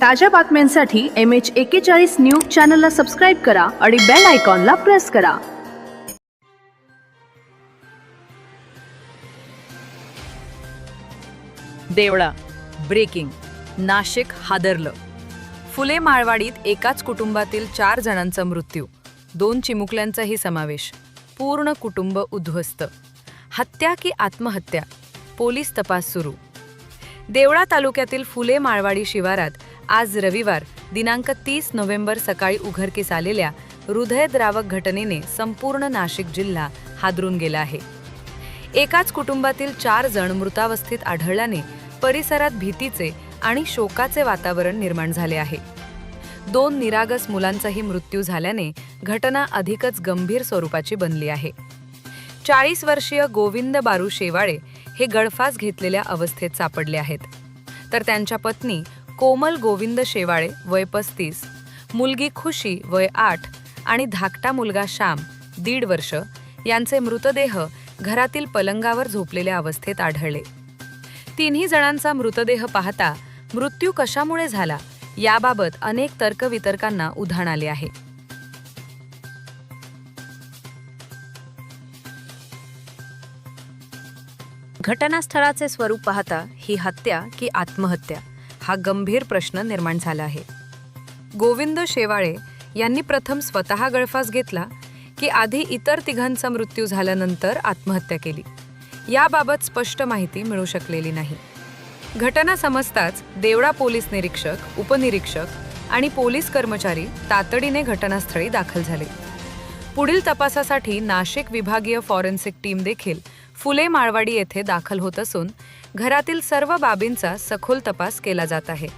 ताज्या बातम्यांसाठी M H एक्केचाळीस न्यूज चॅनलला सबस्क्राईब करा आणि बेल आयकॉनला प्रेस करा. देवळा ब्रेकिंग नाशिक हादरलं. फुले माळवाडीत एकाच कुटुंबातील चार जणांचा मृत्यू दोन चिमुकल्यांचाही समावेश पूर्ण कुटुंब उद्ध्वस्त. हत्या की आत्महत्या? पोलीस तपास सुरू. देवळा तालुक्यातील फुले माळवाडी शिवारात आज रविवार दिनांक तीस नोव्हेंबर सकाळी उघडकीस आलेल्या हृदयद्रावक घटनेने संपूर्ण नाशिक जिल्हा हादरून गेला आहे. एकाच कुटुंबातील चार जण मृतावस्थेत आढळल्याने परिसरात भीतीचे आणि शोकाचे वातावरण निर्माण झाले आहे. दोन निरागस मुलांचाही मृत्यू झाल्याने घटना अधिकच गंभीर स्वरूपाची बनली आहे. चाळीस वर्षीय गोविंद बारू शेवाळे हे गळफास घेतलेल्या अवस्थेत सापडले आहेत. तर त्यांच्या पत्नी कोमल गोविंद शेवाळे वय पस्तीस मुलगी खुशी वय आठ आणि धाकटा मुलगा श्याम दीड वर्ष यांचे मृतदेह घरातील पलंगावर झोपलेल्या अवस्थेत आढळले. तिन्ही जणांचा मृतदेह पाहता मृत्यू कशामुळे झाला याबाबत अनेक तर्कवितर्कांना उधाण आले आहे. घटनास्थळाचे स्वरूप पाहता ही हत्या की आत्महत्या? हा गंभीर प्रश्न निर्माण झाला आहे. गोविंद शेवाळे यांनी प्रथम स्वतः गळफास घेतला की आधी इतर तिघांचा मृत्यू झाल्यानंतर आत्महत्या केली. याबाबत स्पष्ट माहिती मिळू शकलेली नाही. घटना समजताच देवळा पोलीस निरीक्षक उपनिरीक्षक आणि पोलीस कर्मचारी तातडीने घटनास्थळी दाखल झाले. पुढील तपासासाठी नाशिक विभागीय फॉरेन्सिक टीम देखील फुले माळवाडी येथे दाखल होत असून घरातील सर्व बाबींचा सखोल तपास केला जात आहे.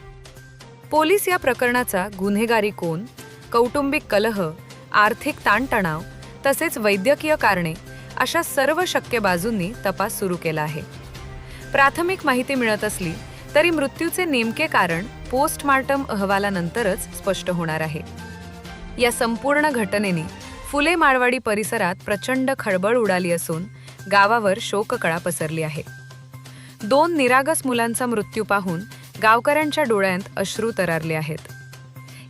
पोलीस या प्रकरणाचा गुन्हेगारी कोण कौटुंबिक कलह आर्थिक ताणतणाव तसेच वैद्यकीय कारणे अशा सर्व शक्य बाजूंनी तपास सुरू केला आहे. प्राथमिक माहिती मिळत असली तरी मृत्यूचे नेमके कारण पोस्टमार्टम अहवालानंतरच स्पष्ट होणार आहे. या संपूर्ण घटनेने फुले माळवाडी परिसरात प्रचंड खळबळ उडाली असून गावावर शोककळा पसरली आहे. दोन निरागस मुलांचा मृत्यू पाहून गावकऱ्यांच्या डोळ्यांत अश्रू तरारले आहेत.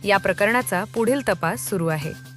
या प्रकरणाचा पुढील तपास सुरू आहे.